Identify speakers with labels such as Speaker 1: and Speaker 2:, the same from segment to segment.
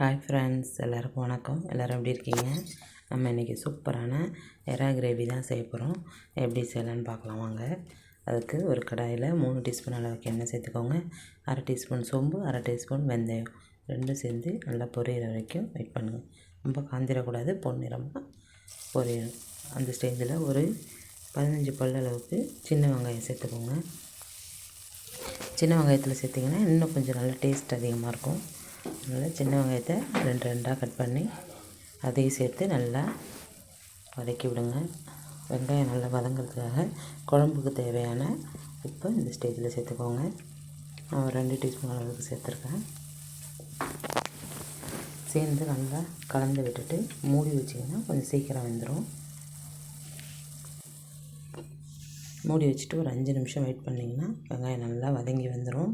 Speaker 1: Hi friends எல்லாருக்கும் வணக்கம். எல்லோரும் எப்படி இருக்கீங்க? நம்ம இன்றைக்கி சூப்பரான எறா கிரேவி தான் செய்ய போகிறோம் எப்படி செய்யலான்னு பார்க்கலாம் வாங்க. அதுக்கு ஒரு கடாயில் மூணு டீஸ்பூன் அளவுக்கு எண்ணெய் சேர்த்துக்கோங்க. அரை டீஸ்பூன் சோம்பு அரை டீஸ்பூன் வெந்தயம். ரெண்டும் சேர்ந்து நல்லா பொரியிற வரைக்கும் வெயிட் பண்ணுங்கள் ரொம்ப காந்திரக்கூடாது பொன்னிறமாக பொரியணும் அந்த ஸ்டேஜில் ஒரு பதினஞ்சு பல் அளவுக்கு சின்ன வெங்காயம் சேர்த்துக்கோங்க. சின்ன வெங்காயத்தில் சேர்த்திங்கன்னா இன்னும் கொஞ்சம் நல்லா டேஸ்ட் அதிகமாக இருக்கும். அதனால் சின்ன வெங்காயத்தை ரெண்டு ரெண்டாக கட் பண்ணி அதையும் சேர்த்து நல்லா வதக்கி விடுங்க. வெங்காயம் நல்லா வதங்கிறதுக்காக குழம்புக்கு தேவையான உப்பு இந்த ஸ்டேஜில் சேர்த்துக்கோங்க. நான் ஒரு ரெண்டு டீஸ்பூன் அளவுக்கு சேர்த்துருக்கேன். சேர்ந்து நல்லா கலந்து விட்டுட்டு மூடி வச்சிங்கன்னா கொஞ்சம் சீக்கிரம் வந்துடும் மூடி வச்சுட்டு ஒரு அஞ்சு நிமிஷம் வெயிட் பண்ணிங்கன்னா வெங்காயம் நல்லா வதங்கி வந்துடும்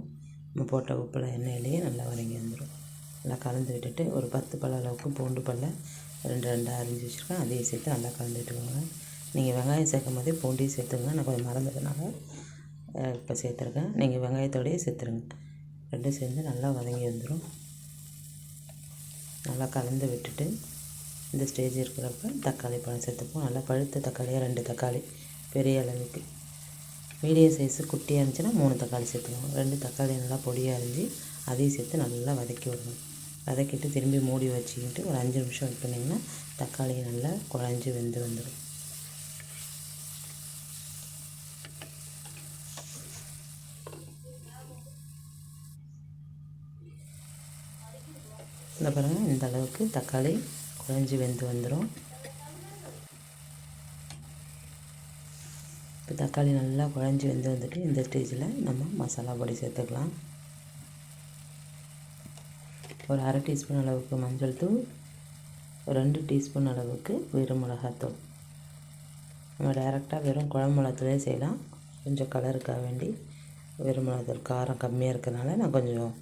Speaker 1: நம்ம போட்ட உப்பில் எண்ணெயிலேயே நல்லா வதங்கி வந்துடும் நல்லா கலந்து விட்டுட்டு ஒரு பத்து பல்ல அளவுக்கு பூண்டு பல்ல ரெண்டு ரெண்டாக அரிஞ்சு வச்சுருக்கேன். அதையும் சேர்த்து நல்லா கலந்து விட்டுக்கோங்க. நீங்கள் வெங்காயம் சேர்க்கும் போதே பூண்டையும் சேர்த்துங்க நான் கொஞ்சம் மறந்ததுனால இப்போ சேர்த்துருக்கேன். நீங்கள் வெங்காயத்தோடையே சேர்த்துருங்க. ரெண்டும் சேர்ந்து நல்லா வதங்கி வந்துடும் நல்லா கலந்து விட்டுட்டு இந்த ஸ்டேஜ் இருக்கிறப்ப தக்காளி பழம் சேர்த்துப்போம். நல்லா பழுத்த தக்காளியாக ரெண்டு தக்காளி பெரிய அளவுக்கு. மீடியம் சைஸு குட்டியாக இருந்துச்சுன்னா மூணு தக்காளி சேர்த்துக்கணும். ரெண்டு தக்காளி நல்லா பொடியாக அரிஞ்சு அதையும் சேர்த்து நல்லா வதக்கி விடணும். வதக்கிட்டு திரும்பி மூடி வச்சுக்கிட்டு ஒரு அஞ்சு நிமிஷம் வெயிட் தக்காளி நல்லா குழஞ்சி வெந்து வந்துடும். இந்த பாருங்கள் இந்த அளவுக்கு தக்காளி குழஞ்சி வெந்து வந்துடும். இப்போ தக்காளி நல்லா குழஞ்சி வந்து வந்துட்டு இந்த ஸ்டேஜில் நம்ம மசாலா பொடி சேர்த்துக்கலாம். ஒரு அரை டீஸ்பூன் அளவுக்கு மஞ்சள் தூள் ரெண்டு டீஸ்பூன் அளவுக்கு வெறும் மிளகாத்தூள். நம்ம டைரெக்டாக வெறும் குழம்பு செய்யலாம். கொஞ்சம் கலருக்காக வேண்டி வெறும் மிளகாத்தூள் காரம் கம்மியாக இருக்கிறனால நான் கொஞ்சம்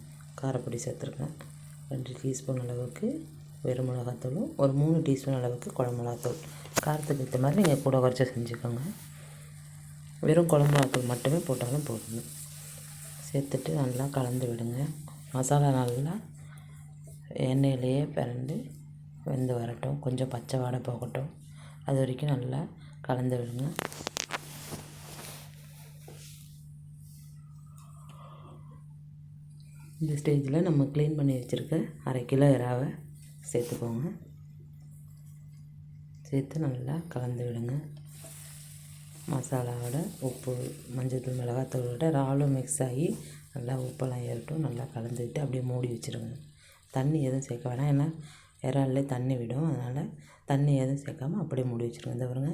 Speaker 1: காரப்பொடி சேர்த்துருக்கேன். ரெண்டு டீஸ்பூன் அளவுக்கு வெறும் மிளகாத்தூளும் ஒரு மூணு டீஸ்பூன் அளவுக்கு குழம்பு காரத்துக்கு ஏற்ற மாதிரி நீங்கள் கூட குறைச்சி செஞ்சுக்கோங்க. வெறும் குழம்பு மட்டுமே போட்டாலும் போதும் சேர்த்துட்டு நல்லா கலந்து விடுங்க. மசாலா நல்லா எண்ணெயிலேயே பிறந்து வெந்து வரட்டும். கொஞ்சம் பச்சை வாடை போகட்டும். அது வரைக்கும் நல்லா கலந்து விடுங்க. இந்த ஸ்டேஜில் நம்ம க்ளீன் பண்ணி வச்சுருக்க அரை கிலோ இறாவை சேர்த்துக்கோங்க. சேர்த்து நல்லா கலந்து விடுங்க. மசாலாவோட உப்பு மஞ்சள் மிளகாத்தூளோட இறாலும் மிக்ஸ் ஆகி நல்லா உப்பெல்லாம் ஏறட்டும் நல்லா கலந்துக்கிட்டு அப்படியே மூடி வச்சுருங்க தண்ணி எதுவும் சேர்க்க வேணாம். ஏன்னா இறாலே தண்ணி விடும். அதனால் தண்ணி எதுவும் சேர்க்காம அப்படியே மூடி வச்சுருங்க இந்த பாருங்க.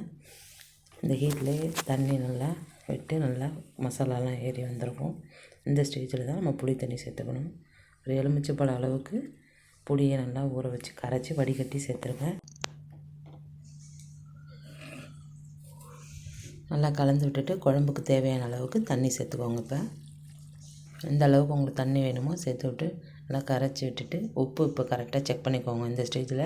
Speaker 1: இந்த ஹீட்லேயே தண்ணி நல்லா விட்டு நல்லா மசாலாலாம் ஏறி வந்திருக்கும். இந்த ஸ்டேஜில் தான் நம்ம புளி தண்ணி சேர்த்துக்கணும். ஒரு எலுமிச்சை பழம் அளவுக்கு புளியை நல்லா ஊற வச்சு கரைச்சி வடிகட்டி சேர்த்துருங்க. நல்லா கலந்து விட்டுட்டு குழம்புக்கு தேவையான அளவுக்கு தண்ணி சேர்த்துக்கோங்க இப்போ. எந்த அளவுக்கு உங்களுக்கு தண்ணி வேணுமோ சேர்த்து விட்டு நல்லா கரைச்சி விட்டுட்டு உப்பு இப்போ கரெக்டாக செக் பண்ணிக்கோங்க இந்த ஸ்டேஜில்.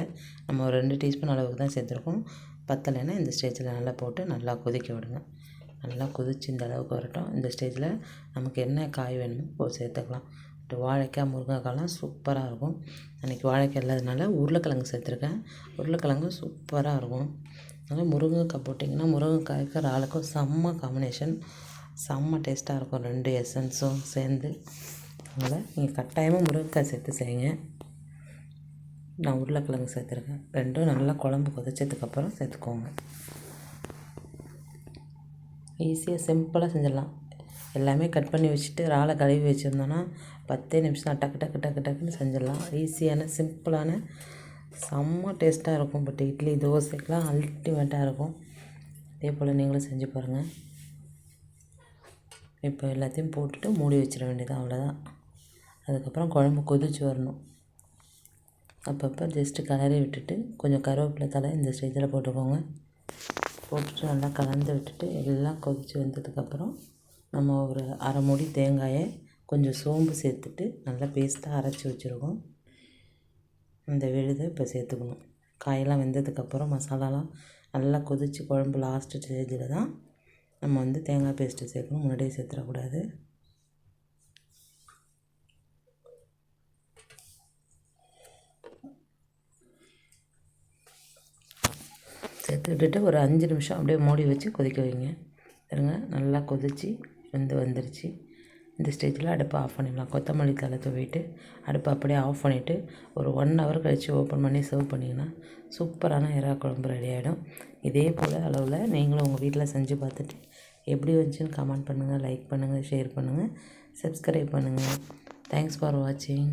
Speaker 1: நம்ம ஒரு ரெண்டு டீஸ்பூன் அளவுக்கு தான் சேர்த்துருக்கோம். பத்தலைன்னா இந்த ஸ்டேஜில் நல்லா போட்டு நல்லா கொதிக்க விடுங்க. நல்லா கொதிச்சு இந்த அளவுக்கு வரட்டும். இந்த ஸ்டேஜில் நமக்கு என்ன காய் வேணுமோ இப்போ சேர்த்துக்கலாம். வாழைக்காய் முருங்கைக்காய்லாம் சூப்பராக இருக்கும். அன்றைக்கி வாழைக்காய் இல்லாததுனால உருளைக்கிழங்கு சேர்த்துருக்கேன். உருளைக்கிழங்கு சூப்பராக இருக்கும். அதனால் முருங்கைக்காய் போட்டிங்கன்னா முருங்கைக்காய்க்கு இறாலுக்கும் செம்ம காம்பினேஷன் செம்ம டேஸ்ட்டாக இருக்கும் ரெண்டு எசன்ஸும் சேர்ந்து. அதனால் நீங்கள் கட்டாயமாக முருங்கைக்காய் சேர்த்து செய்யுங்க. நான் உருளைக்கிழங்கு சேர்த்துருக்கேன். ரெண்டும் நல்லா குழம்பு கொதிச்சதுக்கப்புறம் சேர்த்துக்கோங்க. ஈஸியாக சிம்பிளாக செஞ்சிடலாம். எல்லாமே கட் பண்ணி வச்சுட்டு இறாலை கழுவி வச்சுருந்தோன்னா பத்தே நிமிஷம் டக்கு டக்கு டக்கு டக்குன்னு செஞ்சிடலாம். ஈஸியான சிம்பிளான செம்ம டேஸ்ட்டாக இருக்கும் பட் இட்லி தோசைக்கெலாம் அல்டிமேட்டாக இருக்கும். இதே போல் நீங்களும் செஞ்சு பாருங்கள் இப்போ எல்லாத்தையும் போட்டுட்டு மூடி வச்சிட வேண்டியது அவ்வளோதான் அதுக்கப்புறம் குழம்பு கொதிச்சு வரணும். அப்பப்போ ஜஸ்ட்டு கலரி விட்டுட்டு கொஞ்சம் கருவேப்பிலை தலை இந்த ஸ்டேஜில் போட்டுக்கோங்க. போட்டுட்டு நல்லா கலந்து விட்டுட்டு எல்லாம் கொதித்து வந்ததுக்கப்புறம் நம்ம ஒரு அரை மூடி தேங்காயை கொஞ்சம் சோம்பு சேர்த்துட்டு நல்லா பேஸ்ட்டாக அரைச்சி வச்சுருக்கோம். அந்த விழுதை இப்போ சேர்த்துக்கணும். காயெல்லாம் வெந்ததுக்கப்புறம் மசாலாலாம் நல்லா கொதித்து குழம்பு லாஸ்ட்டு ஸ்டேஜில் தான் நம்ம வந்து தேங்காய் பேஸ்ட்டு சேர்க்கணும். முன்னாடியே சேர்த்துடக்கூடாது. சேர்த்து விட்டுட்டு ஒரு அஞ்சு நிமிஷம் அப்படியே மூடி வச்சு கொதிக்க வைங்க. பாருங்க நல்லா கொதித்து வெந்து வந்துருச்சு. இந்த ஸ்டேஜில் அடுப்பை ஆஃப் பண்ணிடலாம். கொத்தமல்லி தழை தூவிட்டு அடுப்பை அப்படியே ஆஃப் பண்ணிவிட்டு ஒரு ஒன் ஹவர் கழித்து ஓப்பன் பண்ணி சர்வ் பண்ணிங்கன்னா சூப்பரான இறா குழம்பு ரெடி ஆகிடும் இதே போல் அளவில் நீங்களும் உங்கள் வீட்டில் செஞ்சு பார்த்துட்டு எப்படி வந்துச்சுன்னு கமெண்ட் பண்ணுங்கள் லைக் பண்ணுங்கள் ஷேர் பண்ணுங்கள் சப்ஸ்கிரைப் பண்ணுங்கள் தேங்க்ஸ் ஃபார் வாட்சிங்